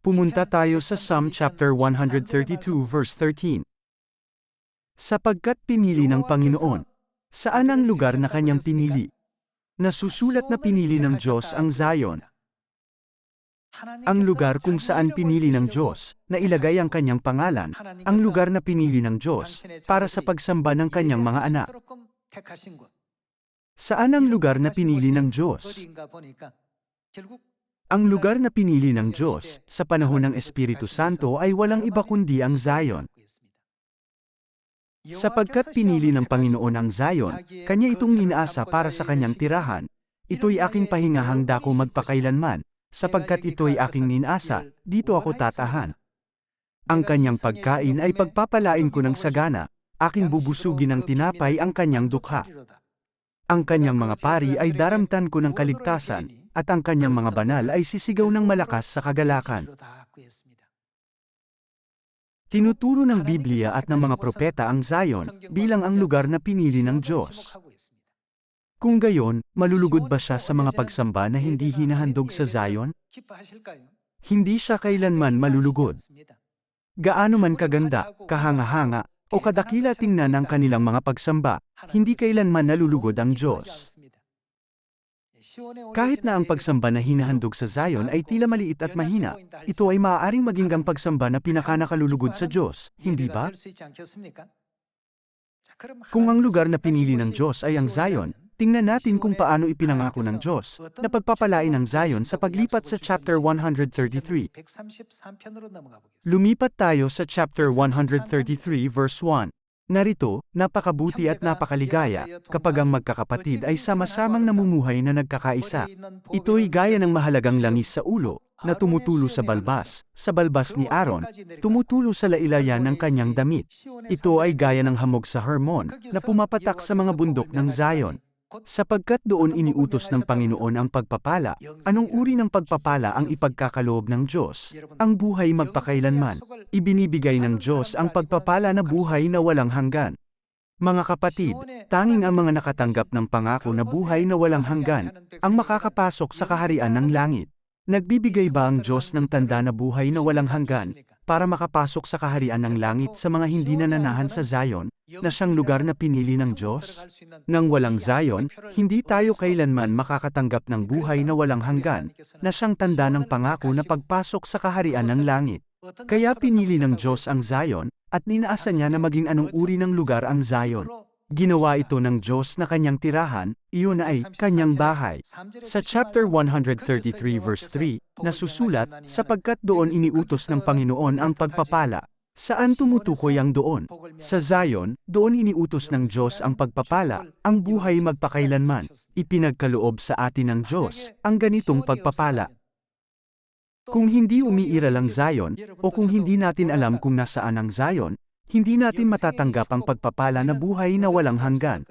Pumunta tayo sa Psalm chapter 132 verse 13. Sapagkat pinili ng Panginoon, saan ang lugar na kanyang pinili? Nasusulat na pinili ng Diyos ang Zion, ang lugar kung saan pinili ng Diyos, na ilagay ang kanyang pangalan, ang lugar na pinili ng Diyos, para sa pagsamba ng kanyang mga anak. Saan ang lugar na pinili ng Diyos? Ang lugar na pinili ng Diyos, sa panahon ng Espiritu Santo ay walang iba kundi ang Zion. Sapagkat pinili ng Panginoon ang Zion, kanya itong ninaasa para sa kanyang tirahan. Ito'y aking pahingahang dako magpakailanman, sapagkat ito'y aking ninasa, dito ako tatahan. Ang kanyang pagkain ay pagpapalain ko ng sagana, aking bubusugin ng tinapay ang kanyang dukha. Ang kanyang mga pari ay daramtan ko ng kaligtasan, at ang kanyang mga banal ay sisigaw ng malakas sa kagalakan. Tinuturo ng Biblia at ng mga propeta ang Zion bilang ang lugar na pinili ng Diyos. Kung gayon, malulugod ba siya sa mga pagsamba na hindi hinahandog sa Zion? Hindi siya kailanman malulugod. Gaano man kaganda, kahanga-hanga, o kadakila tingnan ang kanilang mga pagsamba, hindi kailanman nalulugod ang Diyos. Kahit na ang pagsamba na hinahandog sa Zion ay tila maliit at mahina, ito ay maaaring maging ang pagsamba na pinakanakalulugod sa Diyos, hindi ba? Kung ang lugar na pinili ng Diyos ay ang Zion, tingnan natin kung paano ipinangako ng Diyos na pagpapalain ng Zion sa paglipat sa chapter 133. Lumipat tayo sa chapter 133 verse 1. Narito, napakabuti at napakaligaya, kapag ang magkakapatid ay sama-samang namumuhay na nagkakaisa. Ito'y gaya ng mahalagang langis sa ulo, na tumutulo sa balbas, sa balbas ni Aaron, tumutulo sa lailayan ng kanyang damit. Ito ay gaya ng hamog sa Hermon, na pumapatak sa mga bundok ng Zion. Sapagkat doon iniutos ng Panginoon ang pagpapala, anong uri ng pagpapala ang ipagkakaloob ng Diyos? Ang buhay magpakailanman. Ibinibigay ng Diyos ang pagpapala na buhay na walang hanggan. Mga kapatid, tanging ang mga nakatanggap ng pangako na buhay na walang hanggan, ang makakapasok sa kaharian ng langit. Nagbibigay ba ang Diyos ng tanda na buhay na walang hanggan, para makapasok sa kaharian ng langit sa mga hindi nananahan sa Zion, na siyang lugar na pinili ng Diyos? Nang walang Zion, hindi tayo kailanman makakatanggap ng buhay na walang hanggan, na siyang tanda ng pangako na pagpasok sa kaharian ng langit. Kaya pinili ng Diyos ang Zion, at ninaasa niya na maging anong uri ng lugar ang Zion. Ginawa ito ng Diyos na kanyang tirahan, iyon ay kanyang bahay. Sa chapter 133 verse 3, nasusulat, sapagkat doon iniutos ng Panginoon ang pagpapala. Saan tumutukoy ang doon? Sa Zion, doon iniutos ng Diyos ang pagpapala, ang buhay magpakailanman. Ipinagkaloob sa atin ng Diyos, ang ganitong pagpapala. Kung hindi umiiral ang Zion, o kung hindi natin alam kung nasaan ang Zion, hindi natin matatanggap ang pagpapala na buhay na walang hanggan.